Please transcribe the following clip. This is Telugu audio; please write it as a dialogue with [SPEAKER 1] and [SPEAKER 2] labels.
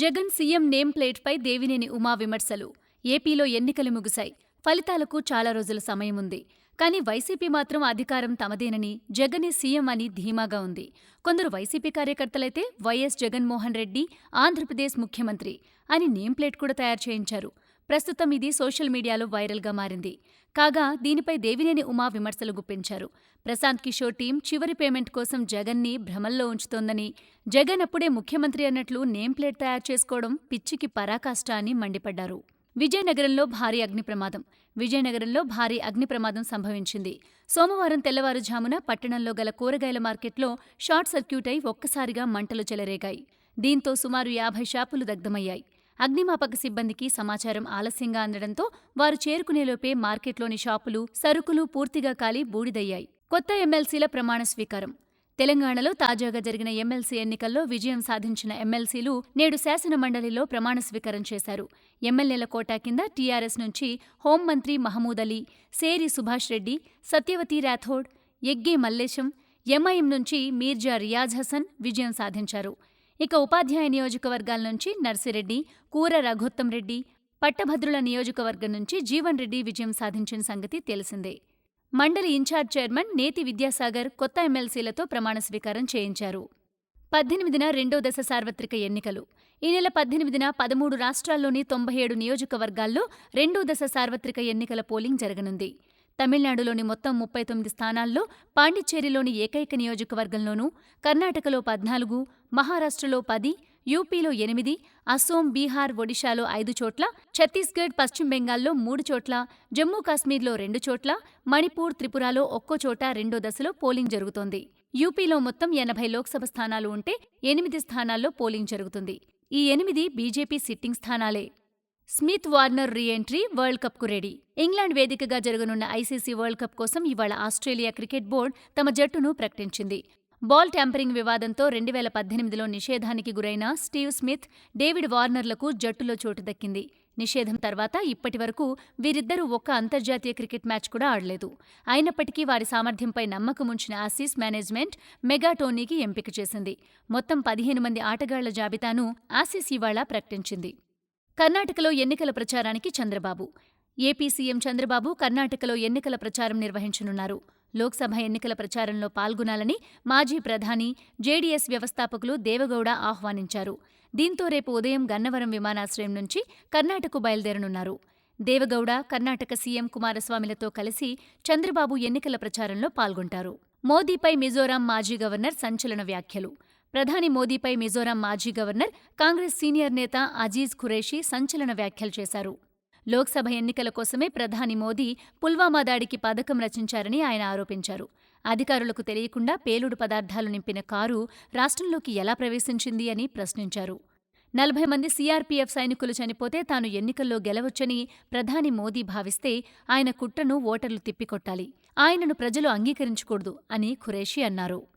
[SPEAKER 1] జగన్ సీఎం నేమ్ ప్లేట్పై దేవినేని ఉమా విమర్శలు. ఏపీలో ఎన్నికలు ముగిశాయి. ఫలితాలకు చాలా రోజుల సమయం ఉంది. కానీ వైసీపీ మాత్రం అధికారం తమదేనని జగనే సీఎం అని ధీమాగా ఉంది. కొందరు వైసీపీ కార్యకర్తలైతే వైఎస్ జగన్మోహన్ రెడ్డి ఆంధ్రప్రదేశ్ ముఖ్యమంత్రి అని నేమ్ ప్లేట్ కూడా తయారు చేయించారు. ప్రస్తుతం ఇది సోషల్ మీడియాలో వైరల్గా మారింది. కాగా దీనిపై దేవినేని ఉమా విమర్శలు గుప్పించారు. ప్రశాంత్ కిషోర్ టీం చివరి పేమెంట్ కోసం జగన్ని భ్రమల్లో ఉంచుతోందని జగన్ అప్పుడే ముఖ్యమంత్రి అన్నట్లు నేమ్ ప్లేట్ తయారు చేసుకోవడం పిచ్చికి పరాకాష్ట అని మండిపడ్డారు. విజయనగరంలో భారీ అగ్ని ప్రమాదం. విజయనగరంలో భారీ అగ్ని ప్రమాదం సంభవించింది. సోమవారం తెల్లవారుజామున పట్టణంలో గల కూరగాయల మార్కెట్లో షార్ట్ సర్క్యూట్ అయి ఒక్కసారిగా మంటలు చెలరేగాయి. దీంతో సుమారు యాభై షాపులు దగ్ధమయ్యాయి. అగ్నిమాపక సిబ్బందికి సమాచారం ఆలస్యంగా అందడంతో వారు చేరుకునేలోపే మార్కెట్లోని షాపులు సరుకులు పూర్తిగా కాలి బూడిదయ్యాయి. కొత్త ఎమ్మెల్సీల ప్రమాణ స్వీకారం. తెలంగాణలో తాజాగా జరిగిన ఎమ్మెల్సీ ఎన్నికల్లో విజయం సాధించిన ఎమ్మెల్సీలు నేడు శాసనమండలిలో ప్రమాణ స్వీకారం చేశారు. ఎమ్మెల్యేల కోటా కింద టీఆర్ఎస్ నుంచి హోంమంత్రి మహమూద్ అలీ సేరి సుభాష్ రెడ్డి సత్యవతి రాథోడ్ ఎగ్గే మల్లేశం ఎంఐఎం నుంచి మీర్జా రియాజ్ హసన్ విజయం సాధించారు. ఇక ఉపాధ్యాయ నియోజకవర్గాల నుంచి నర్సిరెడ్డి కూర రఘోత్తం రెడ్డి పట్టభద్రుల నియోజకవర్గం నుంచి జీవన్ రెడ్డి విజయం సాధించిన సంగతి తెలిసిందే. మండలి ఇన్ఛార్జ్ చైర్మన్ నేతి విద్యాసాగర్ కొత్త ఎమ్మెల్సీలతో ప్రమాణ స్వీకారం చేయించారు. పద్దెనిమిదిన రెండో దశ సార్వత్రిక ఎన్నికలు. ఈ నెల పద్దెనిమిదిన పదమూడు రాష్ట్రాల్లోని తొంభై ఏడు నియోజకవర్గాల్లో రెండో దశ సార్వత్రిక ఎన్నికల పోలింగ్ జరగనుంది. తమిళనాడులోని మొత్తం ముప్పై తొమ్మిది స్థానాల్లో పాండిచ్చేరిలోని ఏకైక నియోజకవర్గంలోనూ కర్ణాటకలో పద్నాలుగు మహారాష్ట్రలో పది యూపీలో ఎనిమిది అసోం బీహార్ ఒడిశాలో ఐదు చోట్ల ఛత్తీస్గఢ్ పశ్చిమ బెంగాల్లో మూడు చోట్ల జమ్మూ కాశ్మీర్లో రెండు చోట్ల మణిపూర్ త్రిపురలో ఒక్కో చోట రెండో దశలో పోలింగ్ జరుగుతోంది. యూపీలో మొత్తం ఎనభై లోక్సభ స్థానాలు ఉంటే ఎనిమిది స్థానాల్లో పోలింగ్ జరుగుతుంది. ఈ ఎనిమిది BJP sitting స్థానాలే. Smith Warner re entry world కప్కు ready. England వేదికగా జరగనున్న ఐసీసీ వరల్డ్ కప్ కోసం ఇవాళ ఆస్ట్రేలియా క్రికెట్ బోర్డు తమ జట్టును ప్రకటించింది. బాల్ ట్యాంపరింగ్ వివాదంతో రెండు వేల పద్దెనిమిదిలో నిషేధానికి గురైన స్టీవ్ స్మిత్ డేవిడ్ వార్నర్లకు జట్టులో చోటు దక్కింది. నిషేధం తర్వాత ఇప్పటి వరకు వీరిద్దరూ ఒక్క అంతర్జాతీయ క్రికెట్ మ్యాచ్ కూడా ఆడలేదు. అయినప్పటికీ వారి సామర్థ్యంపై నమ్మకముంచిన ఆసీస్ మేనేజ్మెంట్ మెగాటోనీకి ఎంపిక చేసింది. మొత్తం పదిహేను మంది ఆటగాళ్ళ జాబితాను ఆసీస్ ఇవాళ ప్రకటించింది. కర్ణాటకలో ఎన్నికల ప్రచారానికి చంద్రబాబు. ఏపీ సీఎం చంద్రబాబు కర్ణాటకలో ఎన్నికల ప్రచారం నిర్వహించనున్నారు. లోక్సభ ఎన్నికల ప్రచారంలో పాల్గొనాలని మాజీ ప్రధాని జేడీఎస్ వ్యవస్థాపకులు దేవగౌడ ఆహ్వానించారు. దీంతో రేపు ఉదయం గన్నవరం విమానాశ్రయం నుంచి కర్ణాటకకు బయలుదేరనున్నారు. దేవగౌడ కర్ణాటక సీఎం కుమారస్వామిలతో కలిసి చంద్రబాబు ఎన్నికల ప్రచారంలో పాల్గొంటారు. మోదీపై మిజోరాం మాజీ గవర్నర్ సంచలన వ్యాఖ్యలు. ప్రధాని మోదీపై మిజోరాం మాజీ గవర్నర్ కాంగ్రెస్ సీనియర్ నేత అజీజ్ ఖురేషీ సంచలన వ్యాఖ్యలు చేశారు. లోక్సభ ఎన్నికల కోసమే ప్రధాని మోదీ పుల్వామా దాడికి పథకం రచించారని ఆయన ఆరోపించారు. అధికారులకు తెలియకుండా పేలుడు పదార్థాలు నింపిన కారు రాష్ట్రంలోకి ఎలా ప్రవేశించింది అని ప్రశ్నించారు. నలభై మంది సీఆర్పీఎఫ్ సైనికులు చనిపోతే తాను ఎన్నికల్లో గెలవచ్చని ప్రధాని మోదీ భావిస్తే ఆయన కుట్రను ఓటర్లు తిప్పికొట్టాలి. ఆయనను ప్రజలు అంగీకరించకూడదు అని ఖురేషీ అన్నారు.